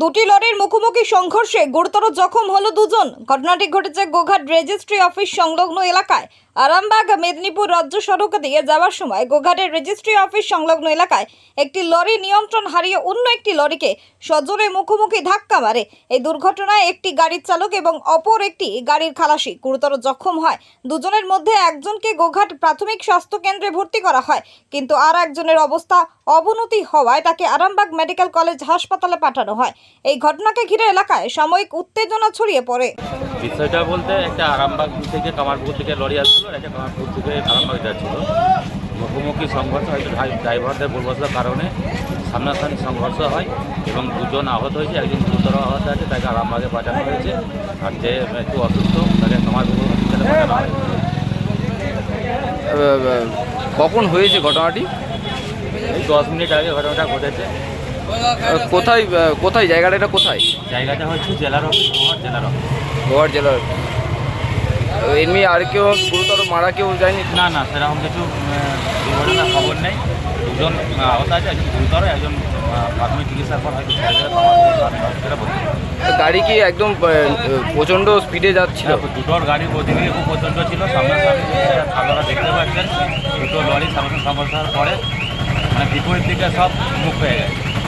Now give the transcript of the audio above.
দুটি লরির মুখোমুখি সংঘর্ষে গুরুতর জখম হলো দুজন। ঘটনাটি ঘটেছে গোঘাট রেজিস্ট্রি অফিস সংলগ্ন এলাকায়। আরামবাগ, মেদিনীপুর রাজ্য সড়ক দিয়ে যাওয়ার সময় গোঘাটের রেজিস্ট্রি অফিস সংলগ্ন এলাকায় একটি লরি নিয়ন্ত্রণ হারিয়ে অন্য একটি লরিকে সজোরে মুখোমুখি ধাক্কা মারে। এই দুর্ঘটনায় একটি গাড়ির চালক এবং অপর একটি গাড়ির খালাসি। গুরুতর জখম হয়। দুজনের মধ্যে একজনকে গোঘাট প্রাথমিক স্বাস্থ্য কেন্দ্রে ভর্তি করা হয়, কিন্তু আর একজনের অবস্থা অবনতি হওয়ায় তাকে আরামবাগ মেডিকেল কলেজ হাসপাতালে পাঠানো হয়। এই ঘটনাকে ঘিরে এলাকায় সাময়িক উত্তেজনা ছড়িয়ে পড়ে। বিষয়টা বলতে একটা আরামবাগ থেকে কামারপুর থেকে লরি আসছিল একটা কামারপুর থেকে আরামবাগ যাচ্ছিল। মুখোমুখি সংঘর্ষ হয়তো ড্রাই- ড্রাইভারদের ভুলবশতার কারণে সামনাসামনি সংঘর্ষ হয় এবং দুজন আহত হয়েছে একজন গুরুতর আহত আছে তাকে আরামবাগে পাঠানো হয়েছে। আর যে একটু অসুস্থ তাকে কামারপুর হসপিটালে পাঠানো হয় আহ, কখন হয়েছে ঘটনাটি? এই দশ মিনিট আগে ঘটনাটা ঘটেছে। কোথায় কোথায় জায়গাটা এটা কোথায় জায়গাটা হচ্ছে জেলার জেলার গোয়ার জেলার এমনি আর কেউ গুরুতর মারা কেউ যায়নি না না সেরকম কিছু দুর্ঘটনার খবর নেই দুজন আহত আছে একজন গুরুতর একজন প্রাথমিক চিকিৎসার পর হয়তো। গাড়ি কি একদম প্রচণ্ড স্পিডে যাচ্ছিল দুটোর গাড়ি গতিবেগ খুব প্রচণ্ড ছিল সামনাসামনি আপনারা দেখতে পাচ্ছেন দুটো লরি সামনে সমস্যার পরে মানে বিপরীত দিকে সব মুখ হয়ে গেছে